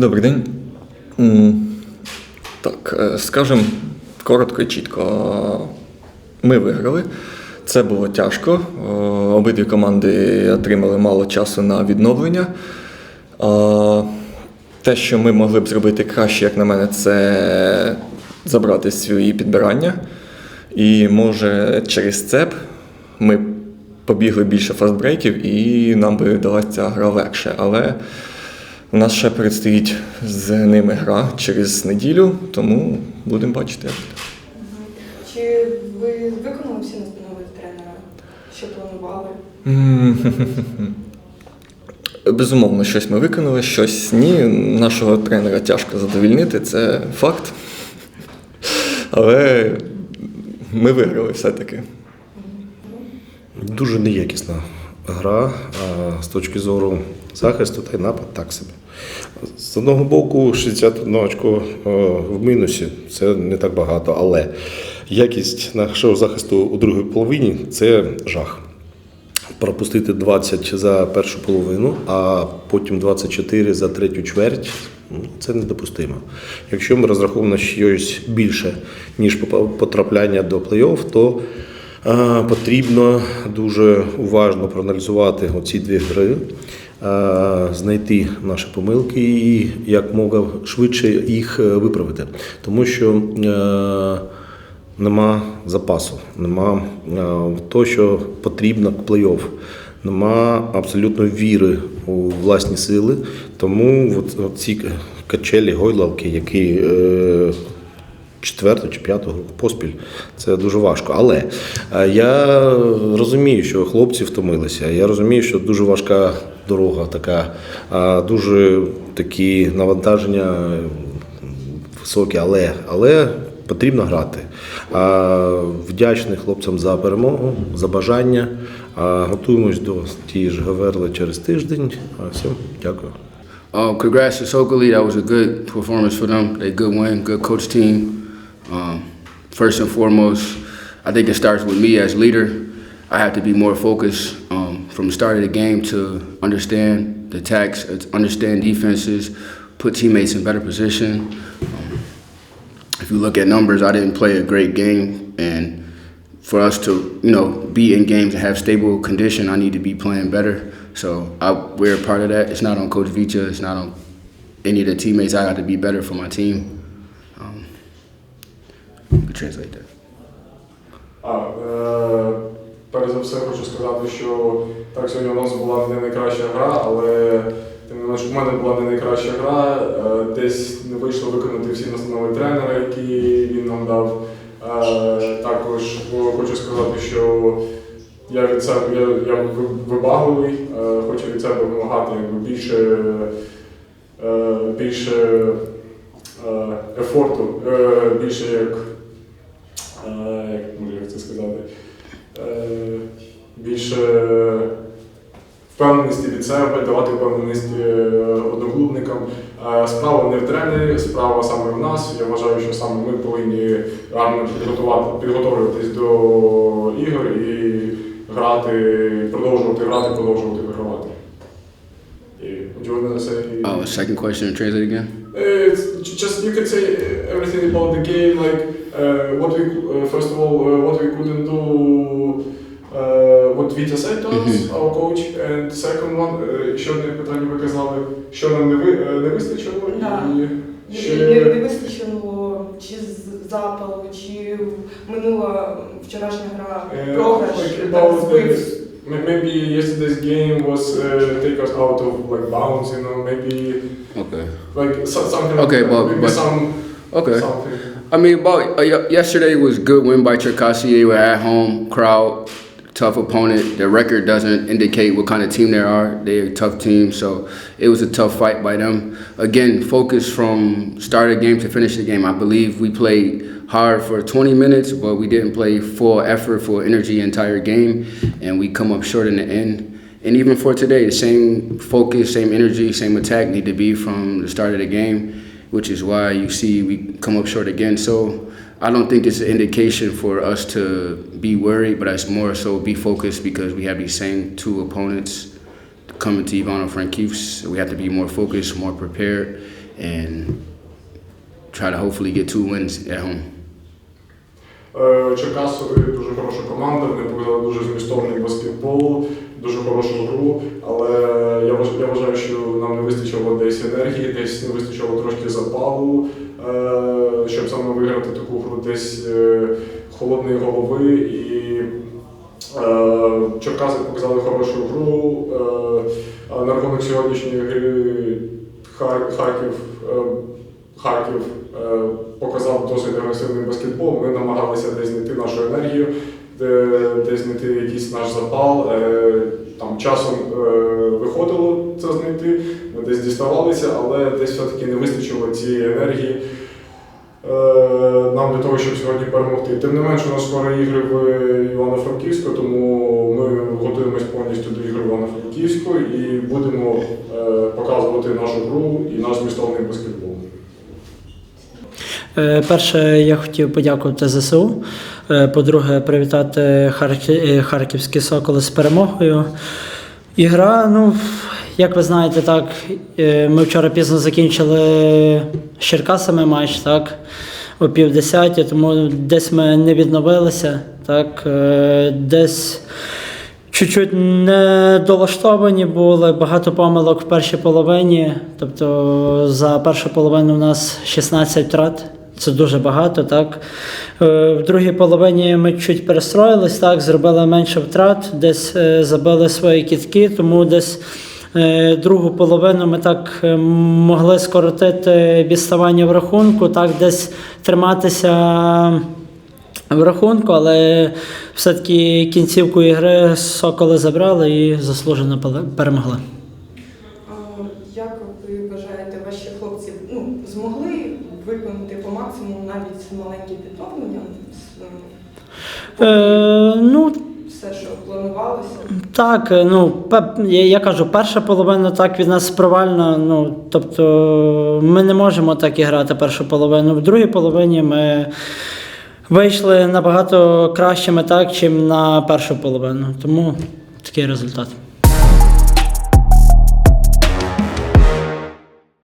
Добрий день. Так, е, скажем коротко і чітко. Ми виграли. Це було тяжко. Е, Обидві команди отримали мало часу на відновлення. Те, що ми могли б зробити краще, як на мене, це забрати свої підбирання. І може через це б ми побігли більше фастбрейків і нам би далася ця гра легше. Але у нас ще предстоїть з ними гра через неділю, тому будемо бачити. як буде. Чи ви виконали всі настанови тренера, що планували? Безумовно, щось ми виконали, щось ні. Нашого тренера тяжко задовільнити, це факт. Але ми виграли все-таки. Дуже неякісна гра а з точки зору захисту та й напад так собі. З одного боку, 61 очко е, в мінусі це не так багато, але якість нашого захисту у другій половині це жах. Пропустити 20 за першу половину, а потім 24 за третю чверть ну, це недопустимо. Якщо ми розраховуємо на щось більше, ніж потрапляння до плей-офф, то е, потрібно дуже уважно проаналізувати оці дві гри, знайти наші помилки і як мога швидше їх е, виправити. Тому що е, нема запасу, нема е, того, що потрібно к плей-офф. Нема абсолютно віри у власні сили. Тому от, ці качелі, гойлалки, які е, четверту чи п'яту поспіль, це дуже важко. Але е, я розумію, що хлопці втомилися. Я розумію, що дуже важка дорога така, а дуже такі навантаження високі, але, але потрібно грати. А, вдячний хлопцям за перемогу, за бажання. А, готуємось до тієї ж Гаверли через тиждень. А, все, дякую. Um, congrats to Sokoley. That was a good performance for them. They good win, good coach team. Um, first and foremost, I think it starts with me as leader. I have to be more focused um, from the start of the game to understand the attacks, uh, understand defenses, put teammates in better position. Um, if you look at numbers, I didn't play a great game, and for us to you know be in games and have stable condition, I need to be playing better. So I, we're a part of that. It's not on Coach Vicha. It's not on any of the teammates. I got to be better for my team. Um, translate that. А, е, перш за все хочу сказати, що так сьогодні у нас була не найкраща гра, але тим не менш у мене була не найкраща гра. Е, десь не вийшло виконати всі настанови тренера, які він нам дав. Е, також хочу сказати, що я від себе я, я вибагливий, е, хочу від себе вимагати більше, більше ефорту, більше як е, як можу як це сказати, е, більше впевненості від себе, давати впевненість е, одноклубникам. Е, Справа не в тренері, справа саме в нас. Я вважаю, що саме ми повинні гарно підготувати, підготовлюватись до ігор і грати, продовжувати грати, продовжувати вигравати. Oh, second question, translate again. It's just you could say everything about the game, like uh, what we uh, first of all uh, what we couldn't do, uh, what Vita said to us, Mhm. our coach, and second one, uh, ще одне питання ви казали, що нам не, ви, е, не вистачило, Да. і Не, ще не, не вистачило чи з запалу, чи минула вчорашня гра е, програш, like так, about збив. the, may- maybe yesterday's game was uh, take us out of like bounds, you know, maybe Okay. like so, something Okay, like that. but- maybe but- some Okay. something. I mean, about uh, y- yesterday was good win by Cherkasy. They were at home, crowd, tough opponent. Their record doesn't indicate what kind of team they are. They're a tough team, so it was a tough fight by them. Again, focus from start of game to finish the game. I believe we played hard for 20 minutes, but we didn't play full effort, full energy entire game, and we come up short in the end. And even for today, the same focus, same energy, same attack need to be from the start of the game, which is why you see we come up short again. So I don't think it's an indication for us to be worried, but it's more so be focused because we have these same two opponents coming to Ivano Frankivs. We have to be more focused, more prepared, and try to hopefully get two wins at home. Е, Черкасові дуже хороша команда, вони показали дуже змістовний баскетбол, дуже хорошу гру. Але я вваж- я вважаю, що нам не вистачило десь енергії, десь не вистачило трошки запалу, Холодної голови. І е, Черкаси показали хорошу гру. Е, На рахунок сьогоднішньої гри Харків. е, Харків показав досить агресивний баскетбол. Ми намагалися десь знайти нашу енергію, десь знайти якийсь наш запал. Там часом виходило це знайти, ми десь діставалися, але десь все-таки не вистачило цієї енергії нам для того, щоб сьогодні перемогти. Тим не менше, у нас скоро ігри в Івано-Франківську, тому ми готуємось повністю до ігри Івано-Франківську і будемо е, показувати нашу гру і наш змістовний баскетбол. Е, Перше, я хотів подякувати ЗСУ. Е, По-друге, привітати е, харківські соколи з перемогою. Ігра, ну, як ви знаєте, так, е, ми вчора пізно закінчили з Черкасами матч, так, о півдесяті, тому десь ми не відновилися, так, е, десь. Чуть-чуть не долаштовані були, багато помилок в першій половині. Тобто за першу половину у нас 16 втрат. Це дуже багато, так. Е, В другій половині ми чуть перестроїлись, так, зробили менше втрат, десь забили свої кітки, тому десь другу половину ми так е, могли скоротити відставання в рахунку, так, десь триматися в рахунку, але все-таки кінцівку ігри Соколи забрали і заслужено перемогли. Як ви вважаєте, ваші хлопці ну, змогли виконати по максимуму навіть з маленьким Е, ну, все, що планувалося? так, е, ну, я, я кажу, перша половина так від нас провальна. Ну, тобто ми не можемо так і грати першу половину. В другій половині ми вийшли набагато кращими так, чим на першу половину. Тому такий результат.